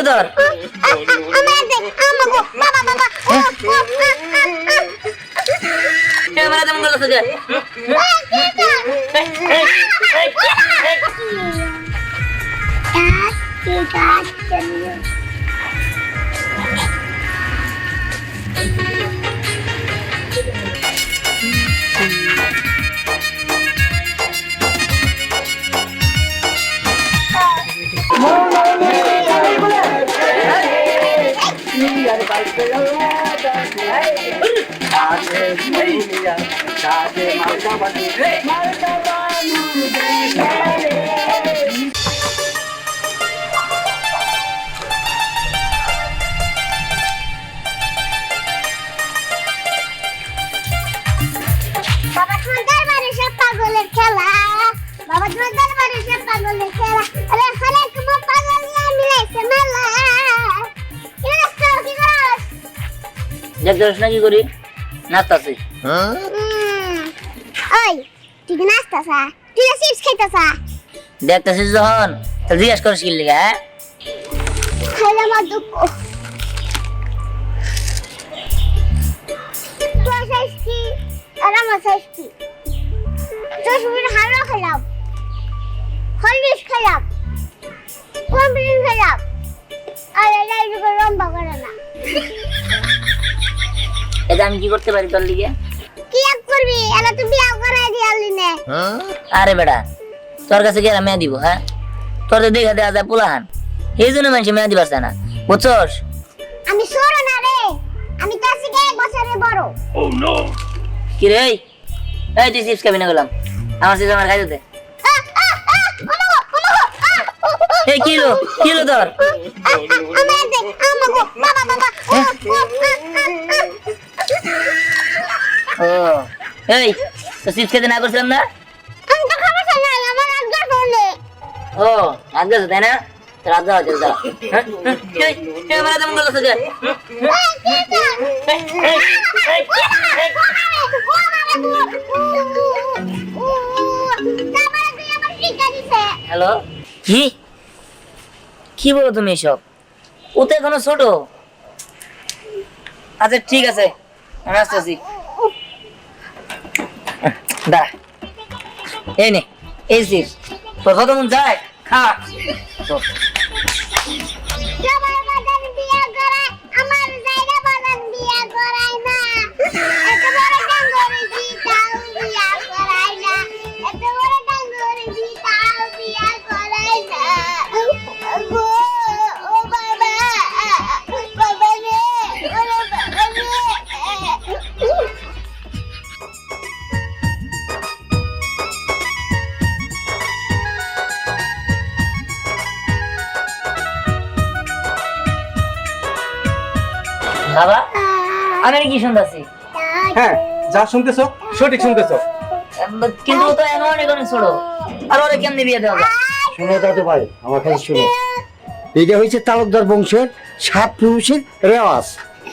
আ, আ। Camera তেমন করল তোকে গাছ, কি দেখতে পাস না কি করি? নাচতাছি। ওই তুই কি নাচতাছা? তুই না চিপস খাইতাছা? দেখতেছিস যখন তো জিজ্ঞেস করিস কি লিগা হ্যাঁ? খাইলে আমার দুঃখ। তোর সাইজ কি? আর আমার সাইজ কি? তোর সুবিধা হালুয়া খেলাম হলদিস খেলাম কমপ্লিন খেলাম আর এটা এইটুকু লম্বা করে না। এটা আমি কি করতে পারি তোর লিগে? করবি? এটা তুই বিয়া করাই দিয়ালি নে। আরে বেটা তোর কাছে গেলে মেয়ে দিব হ্যাঁ? তোর তো দেখে দেওয়া যায় পোলাহান। এই জন্য মানুষ মেয়ে দিবার না বুঝছস? আমি ছোট না রে। আমি তোর থেকে এক বছরের বড়। ও নো কি রে এই? তুই চিপস খাবি না গেলাম? আমার চিপস আমার খাইতে দে। আ, আ, আ, আমাগো, আমাগো, আ, উ, উ, উ, এই কি হলো? কি হলো তোর? আ, আ, আমার দে, আমাগো, বাবা, বাবা, ও, ও, আ, আ, আ। ও। এই তো চিপস খেতে না করছিলাম না? আমি তো খাব না, আমার চলে। ও রাত তাই না? রাত যাওয়া চল যাও হ্যাঁ? হ্যাঁ? হ্যালো? কি? কি বলো তুমি এসব? ও তো এখনও ছোট। আচ্ছা ঠিক আছে আমি আসতেছি। দাঁড়া। এই নে এই চিপস তোর মন যায়? খা। শুনতেছি। হ্যাঁ যা শুনতেছো সঠিক শুনতেছো। কিন্তু তো এমন অনেক অনেক ছোট। আর ওরা কেমনি বিয়ে দেওয়া শুনে দাদু ভাই আমার কাছে শুনে। এটা হয়েছে তালুকদার বংশের সাত পুরুষের রেওয়াজ।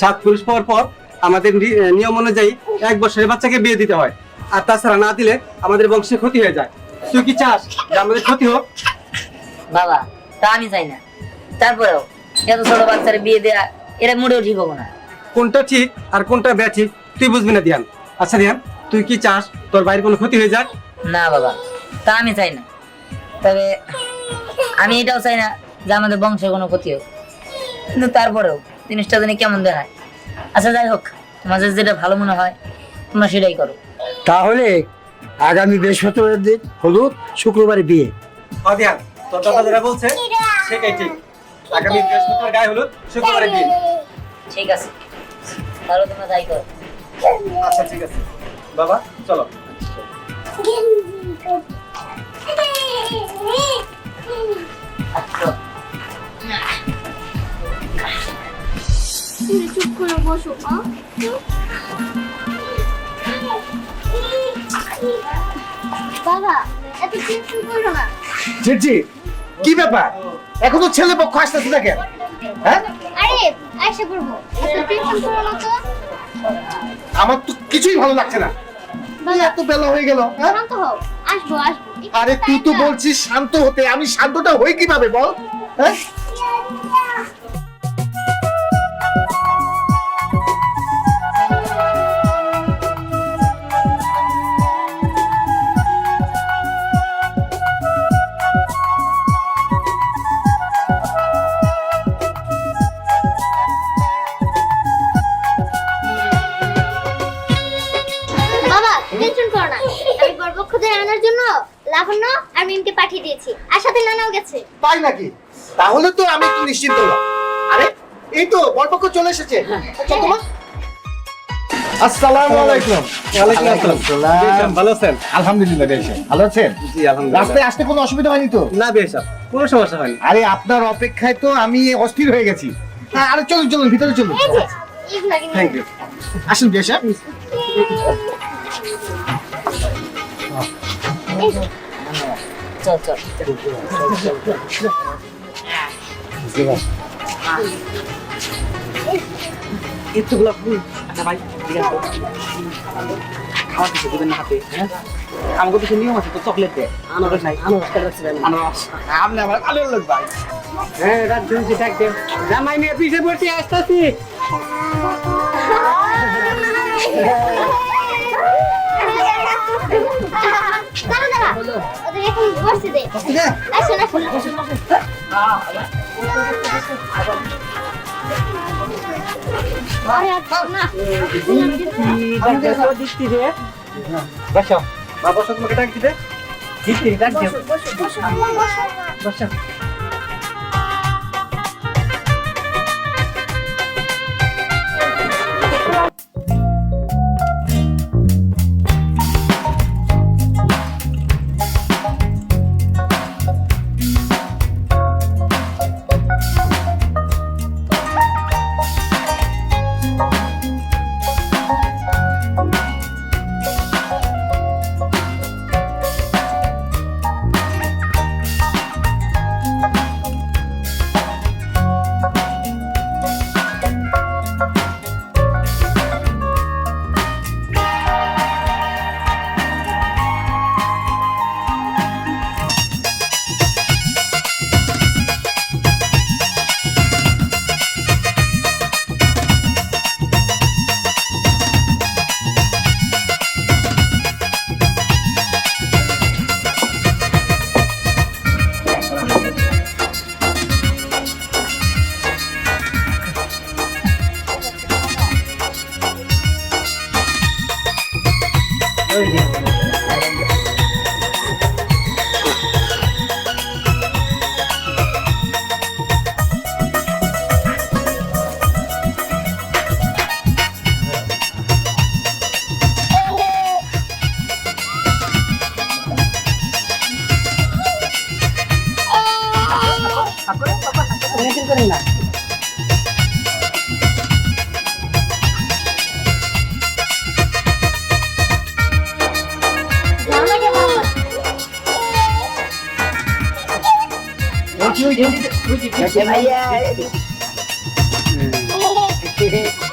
সাত পুরুষ পাওয়ার পর আমাদের নিয়ম অনুযায়ী এক বছরের বাচ্চাকে বিয়ে দিতে হয়। আর তাছাড়া না দিলে আমাদের বংশের ক্ষতি হয়ে যায়। তুই কি চাস যে আমাদের ক্ষতি হোক? বাবা তা আমি চাই না। তারপরেও এত ছোট বাচ্চার বিয়ে দেয়া এটা মোটেও ঠিক হব না। কোনটা ঠিক আর কোনটা ব্যাঠিক তুই বুঝবি না দিয়ান। আচ্ছা দিয়ান তুই কি চাস তোর বাইরে কোনো ক্ষতি হয়ে যাক? না বাবা। তা আমি চাই না। তবে আমি এটাও চাই না যে আমাদের বংশে কোনো ক্ষতি হোক। কিন্তু তারপরেও জিনিসটা জানি কেমন দেখায়। আচ্ছা যাই হোক তোমাদের যেটা ভালো মনে হয় তোমরা সেটাই করো। তাহলে আগামী বৃহস্পতিবার দিন হলুদ শুক্রবারে বিয়ে। দিয়ান তোর দাদা যেটা বলছে সেটাই ঠিক। আগামী বৃহস্পতিবার গায়ে হলুদ শুক্রবারে বিয়ে। ঠিক আছে। তাহলে তোমরা তাই করো। আচ্ছা ঠিক আছে। বাবা চলো। আচ্ছা চুপ করে বসো বাবা এত চিন্তা করো না। জি কি ব্যাপার? এখন তো ছেলে পক্ষ আসতেছে না কেন? হ্যাঁ? করব এত টেনশন করো না তো। আমার তো কিছুই ভালো লাগছে না। এত বেলা হয়ে গেল হ্যাঁ? শান্ত হও আসব আসব। আরে তুই তো বলছিস শান্ত হতে আমি শান্তটা হই কীভাবে বল হ্যাঁ? আর মিমকে পাঠিয়ে দিয়েছি। আর সাথে নানাও গেছে। তাই নাকি? তাহলে তো আমি একটু নিশ্চিন্ত হলাম। আরে এই তো বরপক্ষ চলে এসেছে। চল আসসালামু আলাইকুম। ওয়ালাইকুম আসসালাম। ভালো আছেন? আলহামদুলিল্লাহ বেশ। ভালো আছেন? জি আলহামদুলিল্লাহ। রাস্তায় আসতে কোনো অসুবিধা হয়নি তো? না বেশ কোনো সমস্যা হয়নি। আরে আপনার অপেক্ষায় তো আমি অস্থির হয়ে গেছি। হ্যাঁ আরে চলুন চলুন ভিতরে চলুন। থ্যাংক ইউ আসুন বেশ হ্যাঁ? চল চল এতগুলো ফুল আচ্ছা ভাই ঠিক আছে খাওয়ার কিছু দেবেন না হাতে হ্যাঁ আমাকে কিছু নিয়ম আছে তো চকলেট দে আনারস নাই আনারস আনারস আপনি আমার কালো লোক ভাই হ্যাঁ রাত দিন যে ডাক দেন জামাই মেয়ে পিছে বসে আসতেছি ওদের এখন বসতে দে। আর না। বসো। বাবা তোমাকে ডাক দিতে। ডাক দিও। বসো আমাকে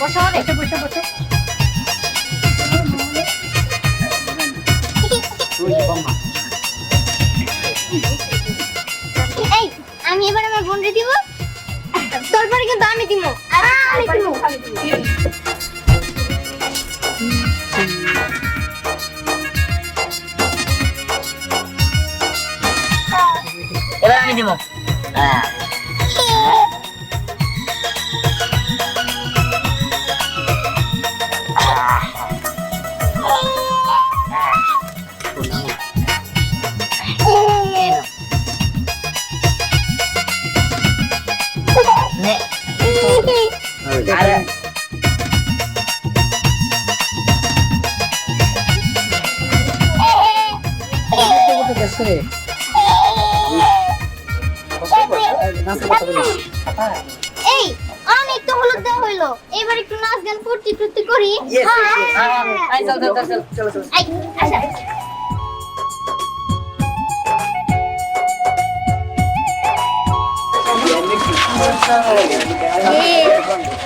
বসো রে বসো বসো। এই আমি এবার আমার বোনরে দিব? তারপরে কিন্তু আমি দিব। আর আমি দিব। এই অনেক তো হলুদ দেওয়া হইল এবার একটু নাচ গান ফুর্তি টুর্তি করি yes. হ্যাঁ। আই চল চল চল চল চল আচ্ছা Bye.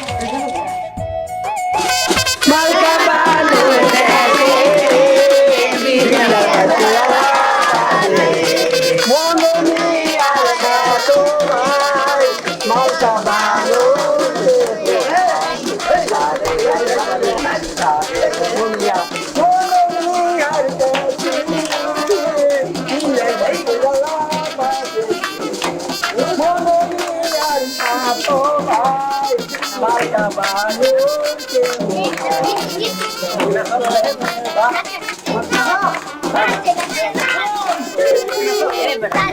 এরে বেটা,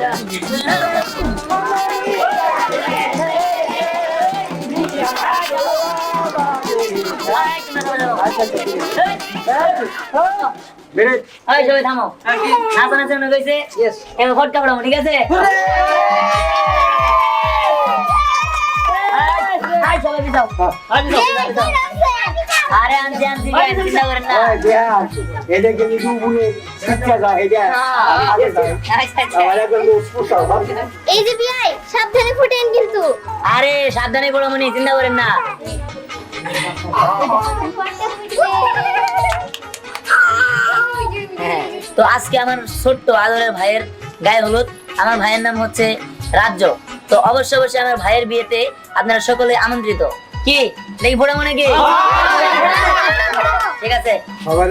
Yeah. ওই সবাই থামো। নাচা নাচা কইছে এবার ফটকা পড়াবো ঠিক আছে? আয়, সবাই পিছাও। আরে আনছি আনছি চিন্তা করেন না। এটা কিন্তু দুগুণে শিক্ষা যায় এটা আগে যায়। আচ্ছা, আচ্ছা। এই যে বিয়াই সাবধানে ফুটেন কিন্তু। আরে সাবধানে পড়ো মনি চিন্তা করেন না। হ্যাঁ, তো আজকে আমার ছোট্ট আদরের ভাইয়ের গায়ে হলুদ। আমার ভাইয়ের নাম হচ্ছে রাজ্য। তো অবশ্যই অবশ্যই আমার ভাইয়ের বিয়েতে আপনারা সকলে আমন্ত্রিত। কি? দেখি ফোটা মনে কি? ঠিক আছে। সবার